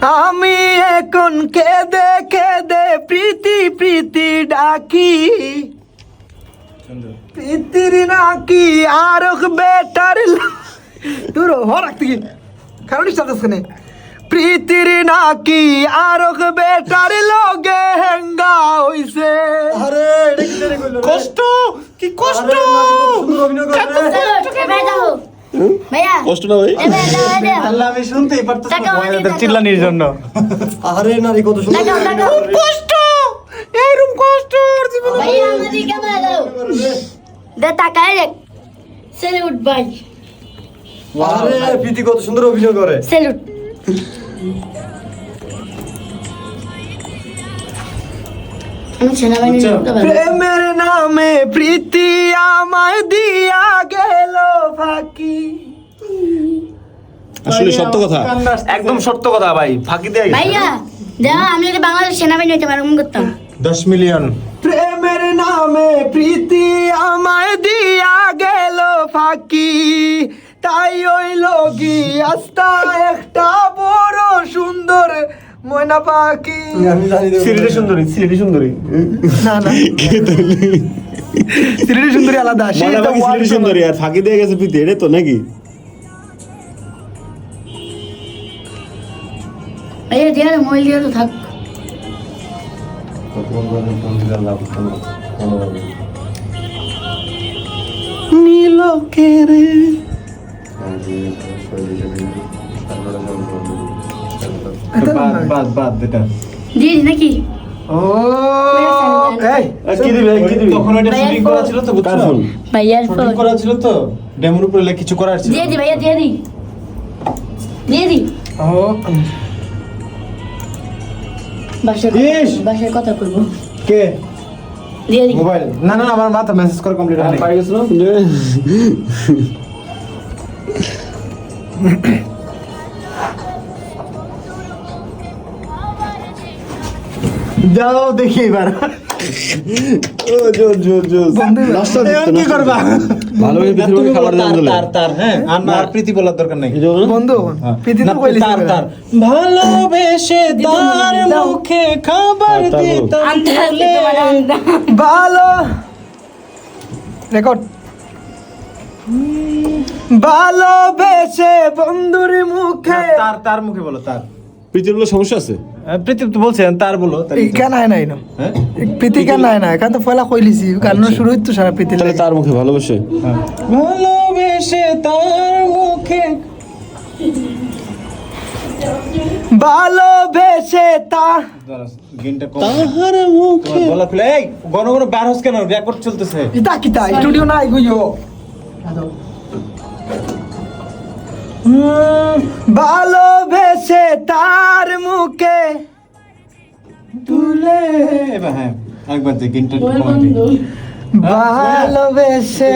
আমি এখন কেঁদে কেঁদে প্রীতি প্রীতি ডাকি। প্রীতির নাকি আর বেটার দূর হ রাখতে কি কারণ কেনে প্রীতির নাকি আর বেটার লগে হেঙ্গা হইছে। আরে? কষ্ট? কি কষ্ট আরে, সুন্দর অভিনয় করে রে। ভাইয়া কষ্ট না ভাই? আল্লাহ, আমি শুনতেই পারতেছি চিল্লানির জন্য। আরে নারী কত সুন্দর। কষ্ট! কষ্ট আমাদের ক্যামেরা দাও। দে টাকায় রে স্যালুট ভাই। আরে প্রীতি কত সুন্দর অভিনয় করে। স্যালুট পারব। প্রেমের নামে প্রীতি আমায় দিয়া গেল ফাঁকি। আসলে সত্য কথা? একদম সত্য কথা ভাই ফাঁকি দেয়। ভাইয়া দেখ আমি যদি বাংলাদেশ সেনাবাহিনী হইতে পারব করতাম। দশ মিলিয়ন। প্রেমের নামে প্রীতি আমায় দিয়া গেল ফাঁকি। তাই ওই লগি আস্তা একটা বড় সুন্দর ময়না পাখি। সিলেটি সুন্দরী সিলেটি সুন্দরী। না না। সিলেটি সুন্দরী আলাদা সিলেটি সুন্দরী আর ফাঁকি দিয়ে গেছে প্রীতি এটা তো নাকি? ভাইয়া দিয়ে মোবাইল দিয়ে তো থাক। নীলকেরে বাদ বাদ বাদ এটা। দিয়ে নাকি? ও এই। কি দিবে কি দিবে? তখন ওইটা ভাইয়ার শুটিং করা ছিল তো বুঝছ? কার ফোন ভাইয়ার ফোন শুটিং করা ছিল তো ডেমোর উপরে লেখা কিছু করার ছিল। বাসায়! বাসায় কথা করব কে? মোবাইল। না না আমার মাথা মেসেজ করে কমপ্লিট হয়নি। পাই গেছিল? যাও দেখি এবার। ও জোর জোর জোর। নষ্ট কি করবা? ভালোভাবে খাবার তার তার হ্যাঁ আর না প্রীতি বলার দরকার নাই। বন্ধু প্রীতি তো না, তার তার। ভালোবেসে তার মুখে খাবার দিতাম আনতে ভালো। রেকর্ড ভালোবেসে বন্ধুর মুখে তার তার মুখে বলো তার। প্রীতির বলে সমস্যা আছে? প্রীতি তো বলছে তার বলো নাই না হ্যাঁ? প্রীতি না কারণ তো পয়লা কইলিছি কারণ শুরু তো সারা প্রীতি তাহলে তার মুখে ভালোবাসে। ভালোবেসে তার মুখে। ভালোবেসে তা তাহার মুখে গলা খুলে এই গণ গণ বার হস কেন? রেকর্ড চলতেছে। ইতা কিতা স্টুডিও নাই গুইও ভালোবেসে তার মুখে। তুলে হ্যাঁ একবার দিই ভালোবেসে?